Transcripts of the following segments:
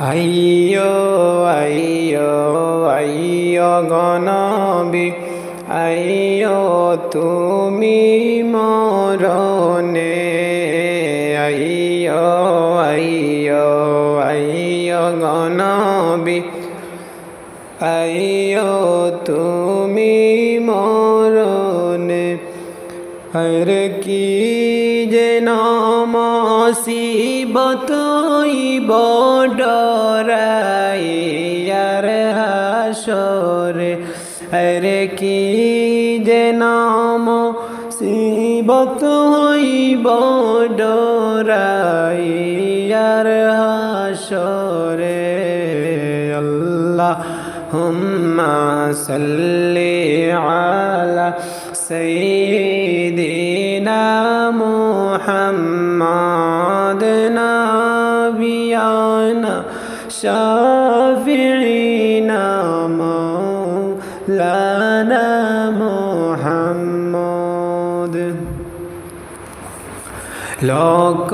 আইয়ো আইয়ো আইয়ো গনবি আইয়ো তুমি মরণে আইয়ো আইয়ো আইয়ো গনবি আইয়ো তুমি মরণে। হর কি যে নমসিবত বডর হাসর হর কি যে নাম নম সিবত বডর হাসরে আল্লাহ হুম্মা সাল্লি আলা সাইয়্যিদ محمد نبينا شافعنا مولانا محمد. লক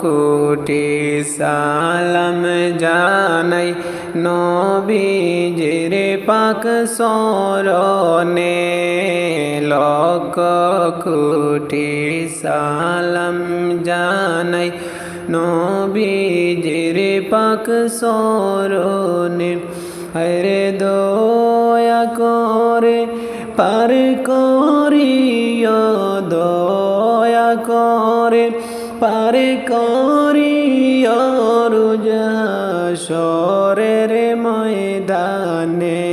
কোটি সালাম জানাই নবীজির পাক সরণে লক কোটি সালাম জানাই নবীজির পাক সরণে হরে দয়া করে পার করিও দয়া করে, পার রুজা সরের ময়দানে।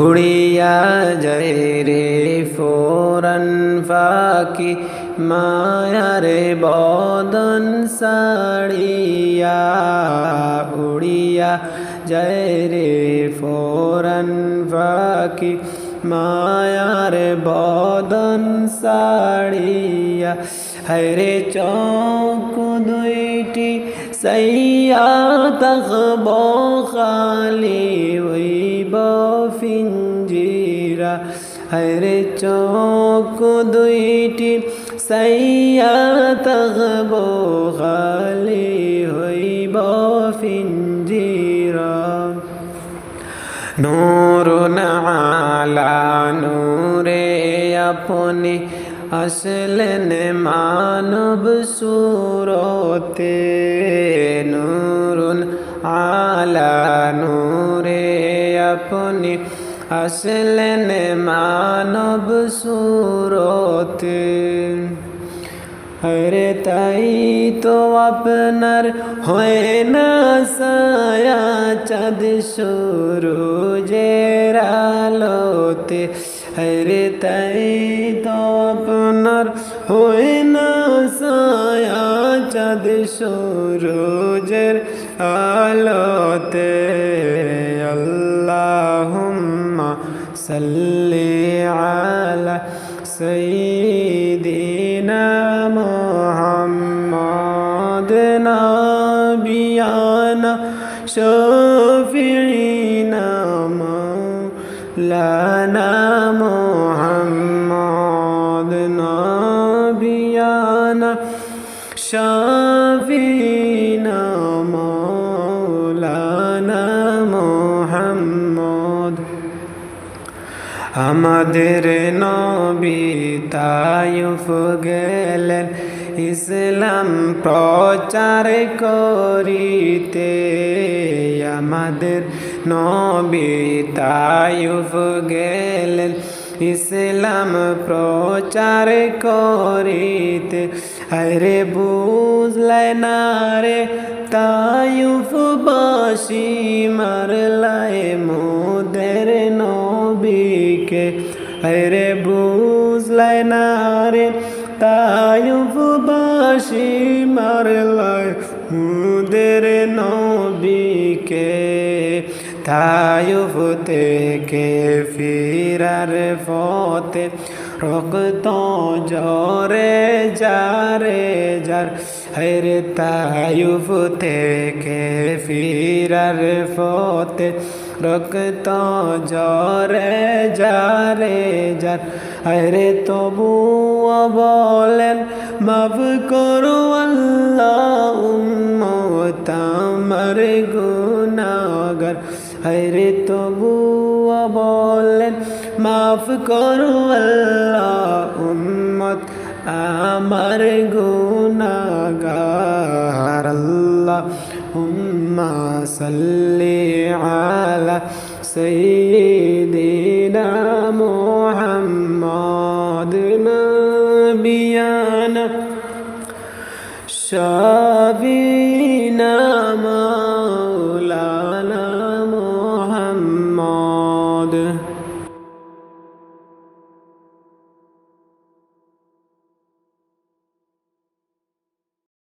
উড়িয়া যায় রে ফোরন ফাকি, মায়ারে বদন সাড়িয়া উড়িয়া যায় রে ফোরন ফাকি মায়ার বদন সাড়িয়া হরে চৌক দুইটি সৈয়া তখব খালি ওইব ফিঞ্জিরা হরে চৌক দুইটি সৈয়া তখব খালি হইব ফিঞ্জিরা। নূর আলা নূরে আপনি আসলেন মানব সুরতে। নূরুন আলা নূরে আপনি আসলেন মানব সুরতে। হরে তাই তো আপনার হয় না সায়া চাঁদ সূরজের হতে হরে তাই তো আপনার হয় না সায়া চাঁদ সূরজের আলোতে আল্লাহ সাল্লি আলা সৈদিনা মোহাম্মদ নাবিয়ানা শো مولانا محمد نبينا شفيعنا مولانا محمد আমাদের নবী তায়ুফ গেলেন ইসলাম প্রচার করিতে আমাদের নবী তায়ুফ গেলেন ইসলাম প্রচার করিতে আরে বুঝলাই না রে তায়ুফ বাসি মারলায় মোদের নবীকে আরে বুঝলাই না রে তায়ুফ বাসি মারলায় মোদের নবীকে তায়ুফতে কে ফিরার ফতে রক্ত জরে যারে যার হরে তায়ুফতে কে ফিরার ফতে রক্ত জরে যারে যার হরে তবু বলেন, মাফ করো আল্লাহ তামার আমার গুনাগর হাইরে তবুয়া বলেন মাফ করো আল্লাহ উম্মত আমার গুনাগার আল্লাহ হুম্মা সাল্লি আলা سيدنا محمد نبينا شافينا